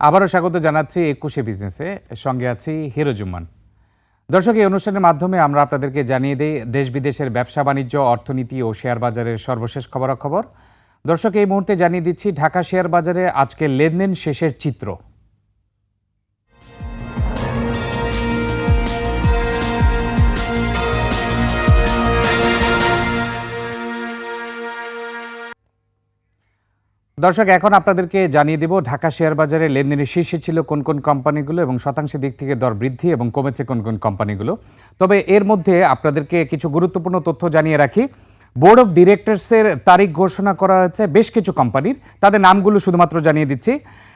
আবারও স্বাগত জানাচ্ছি একুশে বিজনেসে। সঙ্গে আছি হিরো জুম্মান। দর্শক, এই অনুষ্ঠানের মাধ্যমে আমরা আপনাদেরকে জানিয়ে দিই, দেশ বিদেশের ব্যবসা, বাণিজ্য, অর্থনীতি ও শেয়ার বাজারের সর্বশেষ খবরাখবর। দর্শক, এই মুহূর্তে জানিয়ে দিচ্ছি, ঢাকা শেয়ার বাজারে আজকে লেনদেন শেষের চিত্র। দর্শক, এখন আপনাদেরকে জানিয়ে দেব, ঢাকা শেয়ার বাজারে লেনদেনের শীর্ষে ছিল কোন কোন কোম্পানিগুলো এবং শতাংশের দিক থেকে দর বৃদ্ধি এবং কমেছে কোন কোন কোম্পানিগুলো। তবে এর মধ্যে আপনাদেরকে কিছু গুরুত্বপূর্ণ তথ্য জানিয়ে রাখি। বোর্ড অফ ডিরেক্টরসের তারিখ ঘোষণা করা হয়েছে বেশ কিছু কোম্পানির। তাদের নামগুলো শুধুমাত্র জানিয়ে দিচ্ছি।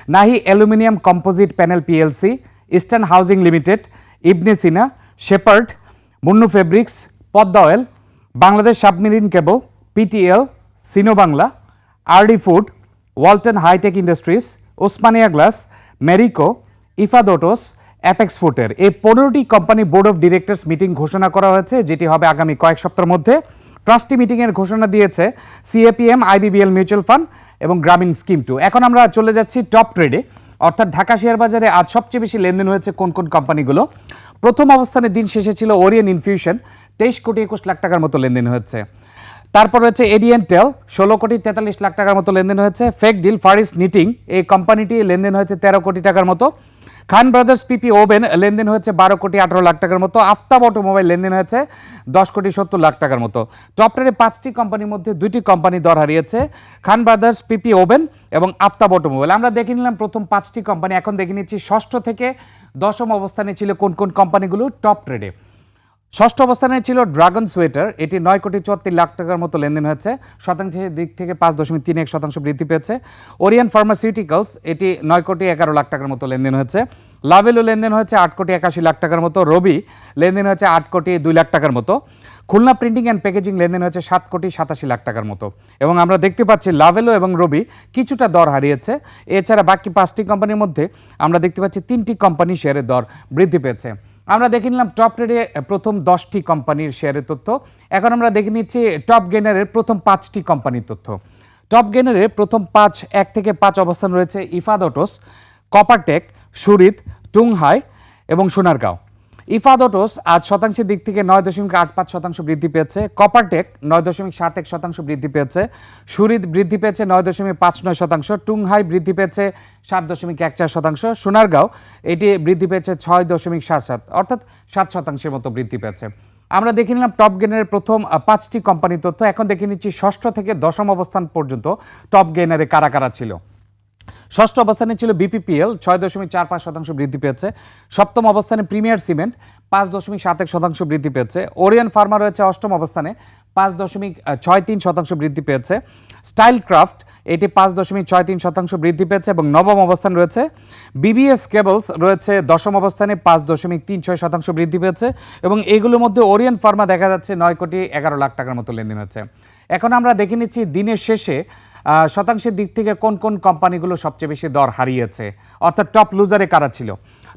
Nahee aluminium composite panel PLC, eastern housing limited, Ibn Sina, Shepherd, Monno fabrics, Padma oil, Bangladesh submarine cable, PTL, Sino Bangla, RD food Walton hi tech industries Osmania glass Marico ইফাদোটোস apex ফুটের এই পনেরোটি company board of directors meeting ঘোষণা করা হয়েছে, যেটি হবে আগামী কয়েক সপ্তাহের মধ্যে। ট্রাস্টি মিটিংয়ের ঘোষণা দিয়েছে সিএপিএম আইবিবিএল মিউচুয়াল ফান্ড এবং গ্রামীণ স্কিম টু এখন আমরা চলে যাচ্ছি টপ ট্রেডে অর্থাৎ ঢাকা শেয়ার বাজারে আজ সবচেয়ে বেশি লেনদেন হয়েছে কোন কোন কোম্পানিগুলো প্রথম অবস্থানে দিন শেষে ছিল ওরিয়েন ইনফিউশন তেইশ কোটি একুশ লাখ টাকার মতো লেনদেন হয়েছে। তারপর হচ্ছে এডিএন টেল ষোলো কোটি তেতাল্লিশ লাখ টাকার মতো লেনদেন হয়েছে। ফেক ডিল ফারিস নিটিং এই কোম্পানিটি লেনদেন হয়েছে তেরো কোটি টাকার মতো। খান ব্রাদার্স পিপি ওভেন লেনদেন হয়েছে বারো কোটি আঠারো লাখ টাকার মতো। আফতাব অটোমোবাইল লেনদেন হয়েছে দশ কোটি সত্তর লাখ টাকার মতো। টপ টেনে পাঁচটি কোম্পানির মধ্যে দুইটি কোম্পানি দর হারিয়েছে। খান ব্রাদার্স পিপি ওভেন এবং আফতাব অটোমোবাইল আমরা দেখে নিলাম প্রথম পাঁচটি কোম্পানি এখন দেখে নিচ্ছি ষষ্ঠ থেকে দশম অবস্থানে ছিল কোন কোন কোম্পানিগুলো টপ ট্রেডে ষষ্ঠ অবস্থানে ছিল ড্রাগন সোয়েটার। এটি নয় কোটি চুয়াত্তর লাখ টাকার মতো লেনদেন হয়েছে। শতাংশের দিক থেকে পাঁচ দশমিক তিন এক শতাংশ বৃদ্ধি পেয়েছে। ওরিয়ান ফার্মাসিউটিক্যালস, এটি নয় কোটি এগারো লাখ টাকার মতো লেনদেন হয়েছে। লাভেলো লেনদেন হয়েছে আট কোটি একাশি লাখ টাকার মতো। রবি লেনদেন হয়েছে আট কোটি দুই লাখ টাকার মতো। খুলনা প্রিন্টিং অ্যান্ড প্যাকেজিং লেনদেন হয়েছে সাত কোটি সাতাশি লাখ টাকার মতো। এবং আমরা দেখতে পাচ্ছি লাভেলো এবং রবি কিছুটা দর হারিয়েছে। এছাড়া বাকি পাঁচটি কোম্পানির মধ্যে আমরা দেখতে পাচ্ছি তিনটি কোম্পানি শেয়ারের দর বৃদ্ধি পেয়েছে। আমরা দেখে নিলাম টপ ট্রেডে প্রথম দশটি কোম্পানির শেয়ারের তথ্য। এখন আমরা দেখে নিচ্ছি টপ গেনারের প্রথম পাঁচটি কোম্পানির তথ্য। টপ গেনারের প্রথম পাঁচ, এক থেকে পাঁচ অবস্থান রয়েছে ইফাদ অটোস, কপারটেক, সুরিত, টুংহাই এবং সোনারগাঁও। ইফাদ অটোস আজ শতাংশের দিক থেকে নয় দশমিক আট পাঁচ শতাংশ বৃদ্ধি পেয়েছে। কপারটেক নয় দশমিক সাত এক শতাংশ বৃদ্ধি পেয়েছে। সুরিত বৃদ্ধি পেয়েছে নয় দশমিক পাঁচ নয় শতাংশ। টুংহাই বৃদ্ধি পেয়েছে সাত দশমিক এক চার শতাংশ। সোনারগাঁও এটি বৃদ্ধি পেয়েছে ছয় দশমিক সাত সাত, অর্থাৎ সাত শতাংশের মতো বৃদ্ধি পেয়েছে। আমরা দেখে নিলাম টপ গেনারের প্রথম পাঁচটি কোম্পানির তথ্য। এখন দেখে নিচ্ছি ষষ্ঠ থেকে দশম অবস্থান পর্যন্ত টপ গেনারে কারা কারা ছিল। ষষ্ঠ অবস্থানে ছিল বিপিপিএল, ছয় দশমিক চার পাঁচ শতাংশ বৃদ্ধি পেয়েছে। সপ্তম অবস্থানে প্রিমিয়ার সিমেন্ট, পাঁচ দশমিক সাত এক শতাংশ বৃদ্ধি পেয়েছে। ওরিয়ান ফার্মা রয়েছে অষ্টম অবস্থানে, পাঁচ দশমিক ছয় তিন শতাংশ বৃদ্ধি পেয়েছে। স্টাইল ক্রাফট এটি পাঁচ দশমিক ছয় তিন শতাংশ বৃদ্ধি পেয়েছে এবং নবম অবস্থান রয়েছে। বিবিএস কেবলস রয়েছে দশম অবস্থানে, পাঁচ দশমিক তিন ছয় শতাংশ বৃদ্ধি পেয়েছে এবং এগুলোর মধ্যে ওরিয়ান ফার্মা দেখা যাচ্ছে নয় কোটি এগারো লাখ টাকার মতো লেনদেন হচ্ছে এখন আমরা দেখে নিচ্ছি দিনের শেষে শতাংশের দিক থেকে কোন কোন কোম্পানিগুলো সবচেয়ে বেশি দর হারিয়েছে? অর্থাৎ টপ লুজারে কারা ছিল?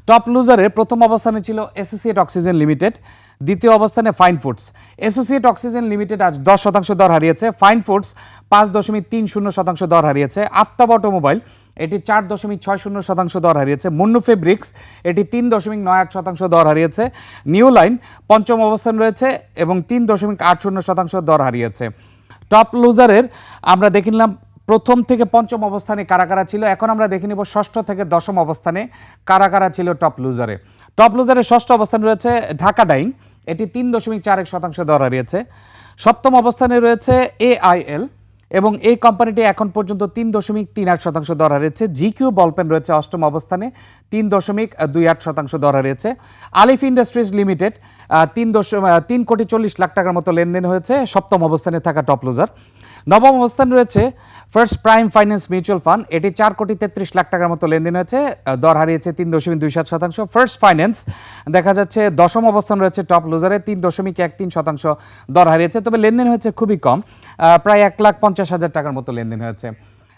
টপ লুজারে প্রথম অবস্থানে ছিল অ্যাসোসিয়েট অক্সিজেন লিমিটেড দ্বিতীয় অবস্থানে fine foods associate oxygen limited আজ দশ শতাংশ দর হারিয়েছে ফাইন ফুডস পাঁচ দশমিক তিন শূন্য শতাংশ দর হারিয়েছে আফতাব অটোমোবাইল এটি চার দশমিক ছয় শূন্য শতাংশ দর হারিয়েছে মুন্নু ফেব্রিক্স এটি তিন দশমিক নয় আট শতাংশ দর হারিয়েছে নিউ লাইন পঞ্চম অবস্থান রয়েছে এবং তিন দশমিক আট শূন্য শতাংশ দর হারিয়েছে। টপ লুজারের আমরা দেখে নিলাম প্রথম থেকে পঞ্চম অবস্থানে কারা কারা ছিল। এখন আমরা দেখে নিব ষষ্ঠ থেকে দশম অবস্থানে কারা কারা ছিল টপ লুজারে টপ লুজারের ষষ্ঠ অবস্থানে রয়েছে ঢাকা ডাইং এটি তিন দশমিক চার এক শতাংশ দর হারিয়েছে। সপ্তম অবস্থানে রয়েছে এআইএল এবং এই কোম্পানিটি এখন পর্যন্ত তিন দশমিক তিন আট শতাংশ দর হারিয়েছে জিকিউ বলপেন রয়েছে অষ্টম অবস্থানে, তিন দশমিক দুই আট শতাংশ দর হারিয়েছে আলিফ ইন্ডাস্ট্রিজ লিমিটেড তিন দশম তিন কোটি চল্লিশ লাখ টাকার মতো লেনদেন হয়েছে। সপ্তম অবস্থানে থাকা টপ লুজার। নবম অবস্থান রয়েছে first prime finance mutual fund এটি চার কোটি তেত্রিশ লাখ টাকার মতো লেনদেন হয়েছে। দর হারিয়েছে তিন দশমিক দুই সাত শতাংশ। ফার্স্ট ফাইন্যান্স দেখা যাচ্ছে দশম অবস্থান রয়েছে টপ লুজারে, তিন দশমিক এক তিন শতাংশ দর হারিয়েছে। তবে লেনদেন হয়েছে খুবই কম। প্রায় এক লাখ পঞ্চাশ হাজার টাকার মতো লেনদেন হয়েছে।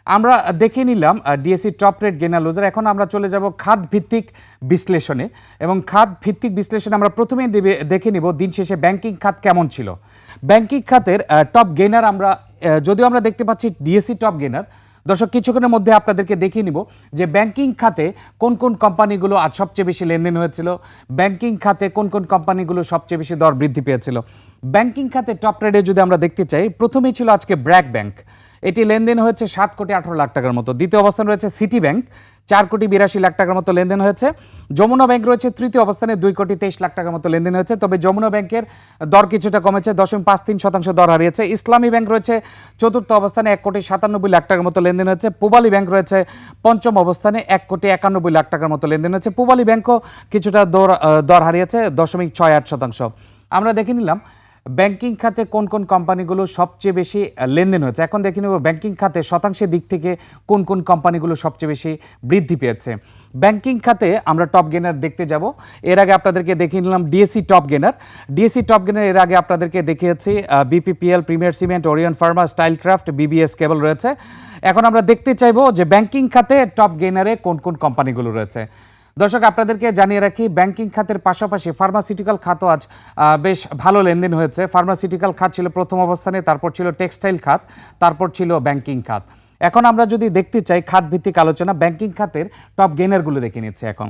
আমরা দেখে নিলাম DSC top rate gainer loser এখন আমরা চলে যাব খাত ভিত্তিক বিশ্লেষণে। এবং খাত ভিত্তিক বিশ্লেষণে আমরা প্রথমেই দেবে দেখে নিব দিন শেষে ব্যাংকিং খাত কেমন ছিল। ব্যাংকিং খাতের টপ গেনার আমরা যদিও আমরা দেখতে পাচ্ছি ডিএসসি টপ গেনার দর্শক, কিছুক্ষণের মধ্যে আপনাদেরকে দেখিয়ে নিব যে ব্যাংকিং খাতে কোন কোন কোম্পানিগুলো আজ সবচেয়ে বেশি লেনদেন হয়েছিল, ব্যাংকিং খাতে কোন কোন কোম্পানিগুলো সবচেয়ে বেশি দর বৃদ্ধি পেয়েছিল। ব্যাংকিং খাতে টপ রেডে যদি আমরা দেখতে চাই, প্রথমেই ছিল আজকে ব্র্যাক ব্যাংক। এটি লেনদেন হয়েছে সাত কোটি আঠারো লাখ টাকার মতো। দ্বিতীয় অবস্থান রয়েছে সিটি ব্যাংক। চার কোটি বিরাশি লাখ টাকার মতো লেনদেন হয়েছে। যমুনা ব্যাংক রয়েছে তৃতীয় অবস্থানে, দুই কোটি তেইশ লাখ টাকার মতো লেনদেন হয়েছে। তবে যমুনা ব্যাংকের দর কিছুটা কমেছে, দশমিক পাঁচ তিন শতাংশ দর হারিয়েছে। ইসলামী ব্যাংক রয়েছে চতুর্থ অবস্থানে, এক কোটি সাতানব্বই লাখ টাকার মতো লেনদেন হয়েছে। পূবালী ব্যাংক রয়েছে পঞ্চম অবস্থানে, এক কোটি একানব্বই লাখ টাকার মতো লেনদেন হয়েছে। পূবালী ব্যাংকও কিছুটা দর দর হারিয়েছে, দশমিক ছয় আট শতাংশ। আমরা দেখে নিলাম ব্যাংকিং খাতে কোন কোন কোম্পানিগুলো সবচেয়ে বেশি লেনদেন হয়েছে? এখন দেখে নেব ব্যাংকিং খাতে শতাংশের দিক থেকে কোন কোন কোম্পানিগুলো সবচেয়ে বেশি বৃদ্ধি পেয়েছে। ব্যাংকিং খাতে আমরা টপ গেনার দেখতে যাব। এর আগে আপনাদেরকে দেখিয়ে নিলাম DSC top gainer DSC top gainer এর আগে আপনাদেরকে দেখিয়েছি BPPL premier cement Orion pharma Stylecraft BBS cable রয়েছে। এখন আমরা দেখতে চাইব যে ব্যাংকিং খাতে টপ গেনারে কোন কোন কোম্পানিগুলো রয়েছে। দর্শক, আপনাদেরকে জানিয়ে রাখি, ব্যাংকিং খাতের পাশাপাশি ফার্মাসিউটিক্যাল খাতও আজ বেশ ভালো লেনদেন হয়েছে। ফার্মাসিউটিক্যাল খাত ছিল প্রথম অবস্থানে, তারপর ছিল টেক্সটাইল খাত, তারপর ছিল ব্যাংকিং খাত। এখন আমরা যদি দেখতে চাই খাত ভিত্তিক আলোচনা, ব্যাংকিং খাতের টপ গেনারগুলো দেখে নিচ্ছি এখন।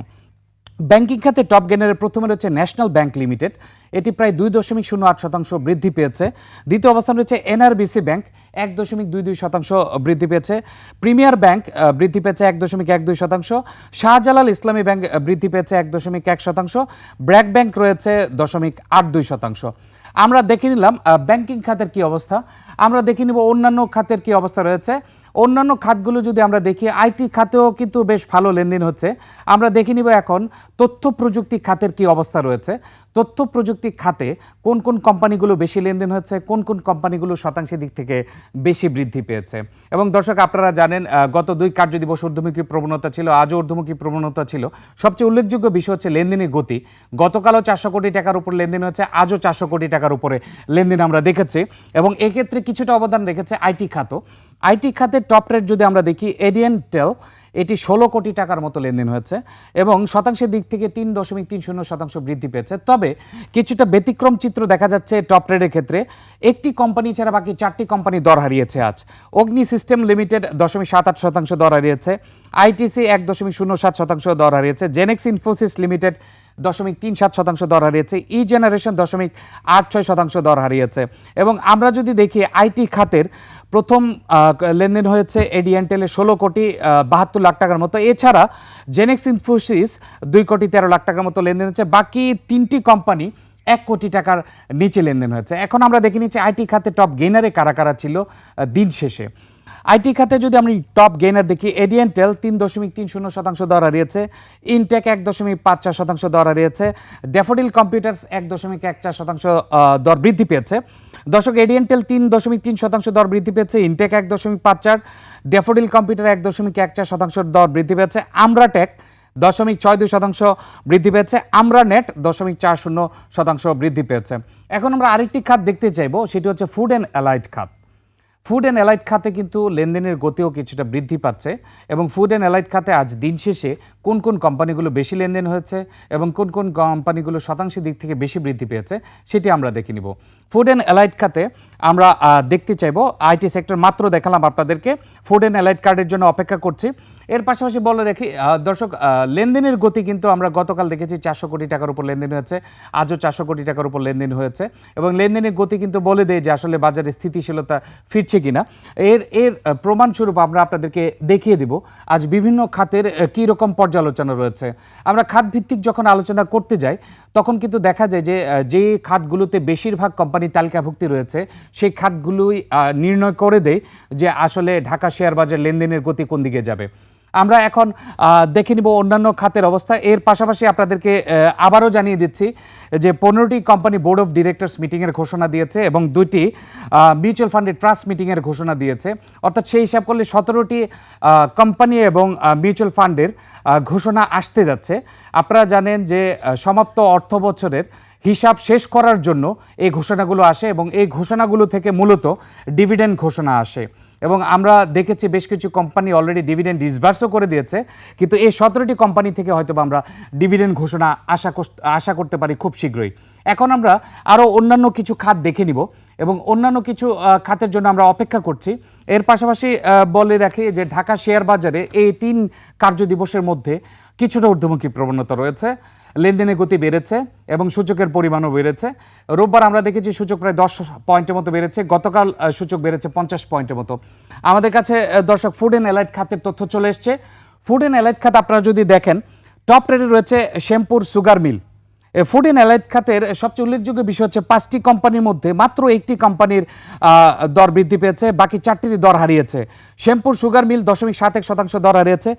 ব্যাংকিং খাতে টপ গেনারের প্রথমে রয়েছে ন্যাশনাল ব্যাংক লিমিটেড। এটি প্রায় দুই দশমিক শূন্য আট শতাংশ বৃদ্ধি পেয়েছে। দ্বিতীয় অবস্থান রয়েছে এনআরবিসি ব্যাংক, এক দশমিক দুই দুই শতাংশ বৃদ্ধি পেয়েছে। প্রিমিয়ার ব্যাংক বৃদ্ধি পেয়েছে এক দশমিক এক দুই শতাংশ। শাহজালাল ইসলামী ব্যাংক বৃদ্ধি পেয়েছে এক দশমিক এক শতাংশ। ব্র্যাক ব্যাংক রয়েছে দশমিক আট দুই শতাংশ। আমরা দেখে নিলাম ব্যাংকিং খাতের কি অবস্থা। আমরা দেখে নিব অন্যান্য খাতের কি অবস্থা রয়েছে। অন্যান্য খাতগুলো যদি আমরা দেখি আইটি খাতেও কিন্তু বেশ ভালো লেনদেন হচ্ছে। আমরা দেখে নিব এখন তথ্য প্রযুক্তি খাতের কি অবস্থা রয়েছে। তথ্য প্রযুক্তি খাতে কোন কোন কোম্পানিগুলো বেশি লেনদেন হচ্ছে, কোন কোন কোম্পানিগুলো শতাংশের দিক থেকে বেশি বৃদ্ধি পেয়েছে। এবং দর্শক, আপনারা জানেন গত দুই কার্য দিবস ঊর্ধ্বমুখী প্রবণতা ছিল আজও ঊর্ধ্বমুখী প্রবণতা ছিল। সবচেয়ে উল্লেখযোগ্য বিষয় হচ্ছে লেনদেনের গতি। গতকালও চারশো কোটি টাকার উপর লেনদেন হচ্ছে আজও চারশো কোটি টাকার উপরে লেনদেন আমরা দেখেছি। এবং এক্ষেত্রে কিছুটা অবদান রেখেছে আইটি খাতও। আইটি খাতের টপ রেট যদি আমরা দেখি এডিএন টেল এটি ষোলো কোটি টাকার মতো লেনদেন হয়েছে এবং শতাংশের দিক থেকে তিন দশমিক তিন শূন্য শতাংশ বৃদ্ধি পেয়েছে। তবে কিছুটা ব্যতিক্রম চিত্র দেখা যাচ্ছে টপ রেটের ক্ষেত্রে। একটি কোম্পানি ছাড়া বাকি চারটি কোম্পানি দর হারিয়েছে আজ। অগ্নি সিস্টেম লিমিটেড দশমিক সাত আট শতাংশ দর হারিয়েছে। আইটিসি এক দশমিক শূন্য সাত শতাংশ দর হারিয়েছে। জেনেক্স ইনফোসিস লিমিটেড দশমিক তিন সাত শতাংশ দর হারিয়েছে। ই জেনারেশন দশমিক আট ছয় শতাংশ দর হারিয়েছে। এবং আমরা যদি দেখি আইটি খাতের প্রথম লেনদেন হয়েছে এডিএনটেলে ষোলো কোটি বাহাত্তর লাখ টাকার মতো। এছাড়া জেনেক্স ইনফোসিস দুই কোটি তেরো লাখ টাকার মতো লেনদেন হচ্ছে বাকি তিনটি কোম্পানি এক কোটি টাকার নিচে লেনদেন হয়েছে। এখন আমরা দেখে নিচ্ছি আইটি খাতে টপ গেনারে কারা কারা ছিল দিন শেষে। আইটি খাতে যদি আমি টপ গেনার দেখি এডিএনটেল তিন দশমিক তিন শূন্য শতাংশ দর হারিয়েছে ইনটেক এক দশমিক পাঁচ চার শতাংশ দর হারিয়েছে ড্যাফোডিল কম্পিউটার্স এক দশমিক এক চার শতাংশ দর বৃদ্ধি পেয়েছে। দর্শক এডিএনটেল তিন দশমিক তিন শতাংশ দর বৃদ্ধি পেয়েছে ইনটেক এক দশমিক পাঁচ চার ড্যাফোডিল কম্পিউটার এক দশমিক এক চার শতাংশ দর বৃদ্ধি পেয়েছে আমরাটেক দশমিক ছয় দুই শতাংশ বৃদ্ধি পেয়েছে আমরা নেট দশমিক চার শূন্য শতাংশ বৃদ্ধি পেয়েছে। এখন আমরা আরেকটি খাত দেখতে চাইব, সেটি হচ্ছে ফুড অ্যান্ড অ্যালাইড খাত। ফুড অ্যান্ড অ্যালাইট খাতে কিন্তু লেনদেনের গতিও কিছুটা বৃদ্ধি পাচ্ছে এবং ফুড অ্যান্ড অ্যালাইট খাতে আজ দিন শেষে কোন কোন কোম্পানিগুলো বেশি লেনদেন হয়েছে এবং কোন কোন কোম্পানিগুলো শতাংশের দিক থেকে বেশি বৃদ্ধি পেয়েছে সেটি আমরা দেখে নিব। ফুড অ্যান্ড অ্যালাইট খাতে আমরা দেখতে চাইব। আইটি সেক্টর মাত্র দেখালাম আপনাদেরকে। ফুড অ্যান্ড অ্যালাইট কার্ডের জন্য অপেক্ষা করছি। এর পাশাপাশি বলে রাখি দর্শক লেনদেনের গতি কিন্তু আমরা গতকাল দেখেছি চারশো কোটি টাকার উপর লেনদেন হয়েছে, আজও চারশো কোটি টাকার উপর লেনদেন হয়েছে এবং লেনদেনের গতি কিন্তু বলে দেয় যে আসলে বাজারে স্থিতিশীলতা ফিরছে কিনা। এর এর প্রমাণস্বরূপ আমরা আপনাদেরকে দেখিয়ে দিব, আজ বিভিন্ন খাতের কী রকম পর্যালোচনা রয়েছে। আমরা খাত ভিত্তিক যখন আলোচনা করতে যাই, তখন কিন্তু দেখা যায় যে যে খাতগুলোতে বেশিরভাগ কোম্পানি তালিকাভুক্তি রয়েছে, সেই খাতগুলোই নির্ণয় করে দেয় যে আসলে ঢাকা শেয়ার বাজার লেনদেনের গতি কোন দিকে যাবে। আমরা এখন দেখে নিব অন্যান্য খাতের অবস্থা। এর পাশাপাশি আপনাদেরকে আবারও জানিয়ে দিচ্ছি যে পনেরোটি কোম্পানি বোর্ড অফ ডিরেক্টরস মিটিংয়ের ঘোষণা দিয়েছে এবং দুইটি মিউচুয়াল ফান্ডের ট্রাস্ট মিটিংয়ের ঘোষণা দিয়েছে। অর্থাৎ সেই হিসাব করলে সতেরোটি কোম্পানি এবং মিউচুয়াল ফান্ডের ঘোষণা আসতে যাচ্ছে। আপনারা জানেন যে সমাপ্ত অর্থ বছরের হিসাব শেষ করার জন্য এই ঘোষণাগুলো আসে এবং এই ঘোষণাগুলো থেকে মূলত ডিভিডেন্ড ঘোষণা আসে। এবং আমরা দেখেছি বেশ কিছু কোম্পানি অলরেডি ডিভিডেন্ড ডিসবার্সও করে দিয়েছে, কিন্তু এই সতেরোটি কোম্পানি থেকে হয়তো আমরা ডিভিডেন্ড ঘোষণা আশা আশা করতে পারি খুব শীঘ্রই। এখন আমরা আরও অন্যান্য কিছু খাত দেখে নিব এবং অন্যান্য কিছু খাতের জন্য আমরা অপেক্ষা করছি। এর পাশাপাশি বলে রাখি যে ঢাকা শেয়ার বাজারে এই তিন কার্য দিবসের মধ্যে কিছুটা ঊর্ধ্বমুখী প্রবণতা রয়েছে। লেনদেনের গতি বেড়েছে এবং সূচকের পরিমাণও বেড়েছে। রোববার আমরা দেখেছি সূচক প্রায় দশ পয়েন্টের মতো বেড়েছে, গতকাল সূচক বেড়েছে পঞ্চাশ পয়েন্টের মতো। আমাদের কাছে দর্শক ফুড অ্যান্ড অ্যালাইট খাতের তথ্য চলে এসছে। ফুড অ্যান্ড অ্যালাইট খাত আপনারা যদি দেখেন টপ রেটে রয়েছে Shyampur sugar mill. Food and allied খাতের সবচেয়ে উল্লেখযোগ্য বিষয় হচ্ছে পাঁচটি কোম্পানির মধ্যে মাত্র একটি কোম্পানির দর বৃদ্ধি পেয়েছে, বাকি চারটির দর হারিয়েছে। শ্যাম্পুর সুগার মিল দশমিক সাত এক শতাংশ দর হারিয়েছে।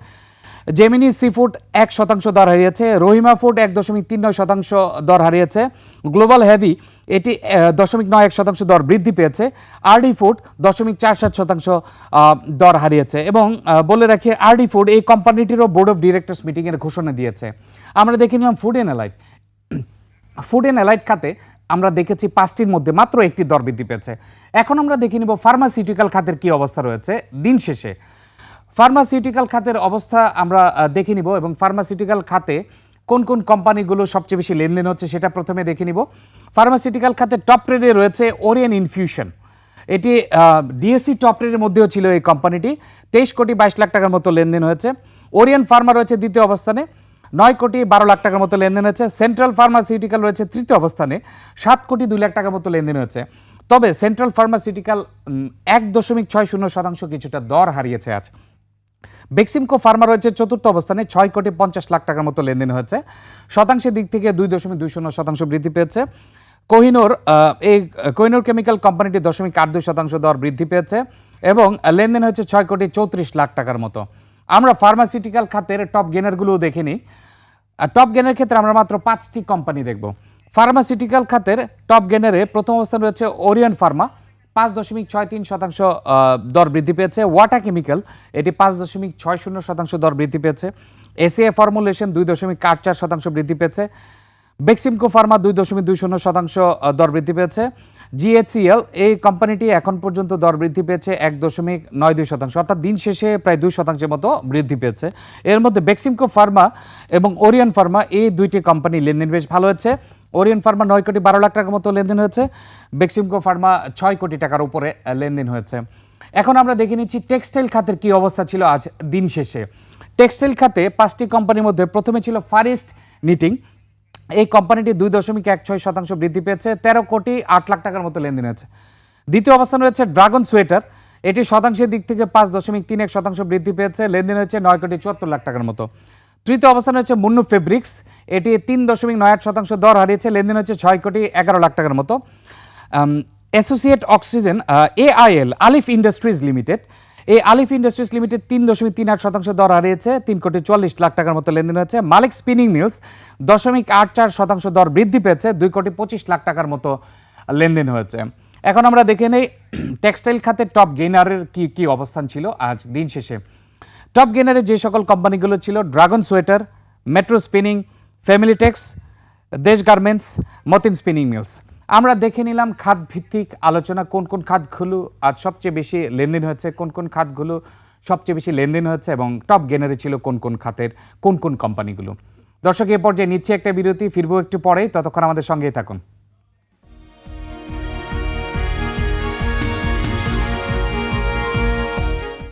জেমিনি সি ফুড এক শতাংশ দর হারিয়েছে রহিমা ফুড এক দশমিক তিন নয় শতাংশ দর হারিয়েছে গ্লোবাল হেভি এটি দশমিক নয় এক শতাংশ দর বৃদ্ধি পেয়েছে আরডি ফুড দশমিক চার সাত শতাংশ দর হারিয়েছে এবং বলে রাখি আরডি ফুড এই কোম্পানিটিরও বোর্ড অফ ডিরেক্টর্স মিটিংয়ের ঘোষণা দিয়েছে। আমরা দেখে নিলাম food and allied food and allied খাতে আমরা দেখেছি পাঁচটির মধ্যে মাত্র একটি দর বৃদ্ধি পেয়েছে। এখন আমরা দেখে নিব ফার্মাসিউটিক্যাল খাতের কি অবস্থা রয়েছে। দিন শেষে ফার্মাসিউটিক্যাল খাতের অবস্থা আমরা দেখে নিব এবং ফার্মাসিউটিক্যাল খাতে কোন কোন কোম্পানিগুলো সবচেয়ে বেশি লেনদেন হচ্ছে সেটা প্রথমে দেখে নিব। ফার্মাসিউটিক্যাল খাতে টপ ট্রেডে রয়েছে ওরিয়ান ইনফিউশন এটি ডিএসসি টপ রেটের মধ্যেও ছিল এই কোম্পানিটি তেইশ কোটি বাইশ লাখ টাকার মতো লেনদেন হয়েছে। ওরিয়ান ফার্মা রয়েছে দ্বিতীয় অবস্থানে। নয় কোটি বারো লাখ টাকার মতো লেনদেন হয়েছে। সেন্ট্রাল ফার্মাসিউটিক্যাল রয়েছে তৃতীয় অবস্থানে। সাত কোটি দুই লাখ টাকার মতো লেনদেন হয়েছে। তবে সেন্ট্রাল ফার্মাসিউটিক্যাল এক দশমিক ছয় শূন্য শতাংশ কিছুটা দর হারিয়েছে আজ। বেক্সিমকো ফার্মা রয়েছে চতুর্থ অবস্থানে, ছয় কোটি পঞ্চাশ লাখ টাকার মতো লেনদেন হয়েছে। শতাংশের দিক থেকে দুই দশমিক দুই শূন্য শতাংশ বৃদ্ধি পেয়েছে। কোহিনোর এই কোহিনোর কেমিক্যাল কোম্পানিটি দশমিক আট দুই শতাংশ দর বৃদ্ধি পেয়েছে এবং লেনদেন হয়েছে ছয় কোটি চৌত্রিশ লাখ টাকার মতো। আমরা ফার্মাসিউটিক্যাল খাতের টপ গেনারগুলোও দেখে নিই টপ গেনের ক্ষেত্রে আমরা মাত্র পাঁচটি কোম্পানি দেখব। ফার্মাসিউটিক্যাল খাতের টপ গেনারে প্রথম অবস্থান রয়েছে ওরিয়ন ফার্মা পাঁচ দশমিক ছয় তিন শতাংশ দর বৃদ্ধি পেয়েছে। ওয়াটা কেমিক্যাল, এটি পাঁচ দশমিক ছয় শূন্য শতাংশ দর বৃদ্ধি পেয়েছে। এসিএ ফর্মুলেশন দুই দশমিক আট চার শতাংশ বৃদ্ধি পেয়েছে। বেক্সিমকো ফার্মা দুই দশমিক দুই শূন্য শতাংশ দর বৃদ্ধি পেয়েছে। জিএইচসিএল, এই কোম্পানিটি এখন পর্যন্ত দর বৃদ্ধি পেয়েছে এক দশমিক নয় দুই শতাংশ, অর্থাৎ দিন শেষে প্রায় দুই শতাংশের মতো বৃদ্ধি পেয়েছে। এর মধ্যে বেক্সিমকো ফার্মা এবং ওরিয়ন ফার্মা, এই দুইটি কোম্পানি লেনদেন বেশ ভালো হচ্ছে ওরিয়ন ফার্মা নয় কোটি বারো লাখ টাকার মতো লেনদেন হয়েছে। বেক্সিমকো ফার্মা ছয় কোটি টাকার উপরে লেনদেন হয়েছে। এখন আমরা দেখে নিচ্ছি টেক্সটাইল খাতের কি অবস্থা ছিল আজ দিন শেষে। টেক্সটাইল খাতে পাঁচটি কোম্পানির মধ্যে প্রথমে ছিল ফারিস্ট নিটিং। এই কোম্পানিটি দুই দশমিক এক ছয় শতাংশ বৃদ্ধি পেয়েছে, তেরো কোটি আট লাখ টাকার মতো লেনদেন হয়েছে। দ্বিতীয় অবস্থান রয়েছে ড্রাগন সোয়েটার। এটি শতাংশের দিক থেকে পাঁচ দশমিক তিন এক শতাংশ বৃদ্ধি পেয়েছে, লেনদেন হয়েছে নয় কোটি চুয়াত্তর লাখ টাকার মতো। তৃতীয় অবস্থান হচ্ছে মুন্নু ফেব্রিক্স। এটি তিন দশমিক নয় আট শতাংশ দর হারিয়েছে। লেনদেন হচ্ছে ছয় কোটি এগারো লাখ টাকার মতো। Associate oxygen AIL Alif Industries Limited. এই আলিফ ইন্ডাস্ট্রিজ লিমিটেড তিন দশমিক তিন আট শতাংশ দর হারিয়েছে। তিন কোটি চুয়াল্লিশ লাখ টাকার মতো লেনদেন হয়েছে। মালিক স্পিনিং মিলস দশমিক আট চার শতাংশ দর বৃদ্ধি পেয়েছে। দুই কোটি পঁচিশ লাখ টাকার মতো লেনদেন হয়েছে। এখন আমরা দেখে নেই টেক্সটাইল খাতে টপ গেইনারের কি কি অবস্থান ছিল? আজ দিন শেষে টপ গেনারে যে সকল কোম্পানিগুলো ছিল dragon sweater metro spinning family tex Desh garments Matin spinning mills আমরা দেখে নিলাম খাত ভিত্তিক আলোচনা, কোন কোন খাতগুলো আজ সবচেয়ে বেশি লেনদেন হয়েছে, কোন কোন খাতগুলো সবচেয়ে বেশি লেনদেন হয়েছে এবং টপ গেনারে ছিল কোন কোন খাতের, কোন কোন কোম্পানিগুলো। দর্শক, এ পর্যায়ে নিচ্ছে একটা বিরতি, ফিরবো একটু পরেই, ততক্ষণ আমাদের সঙ্গেই থাকুন।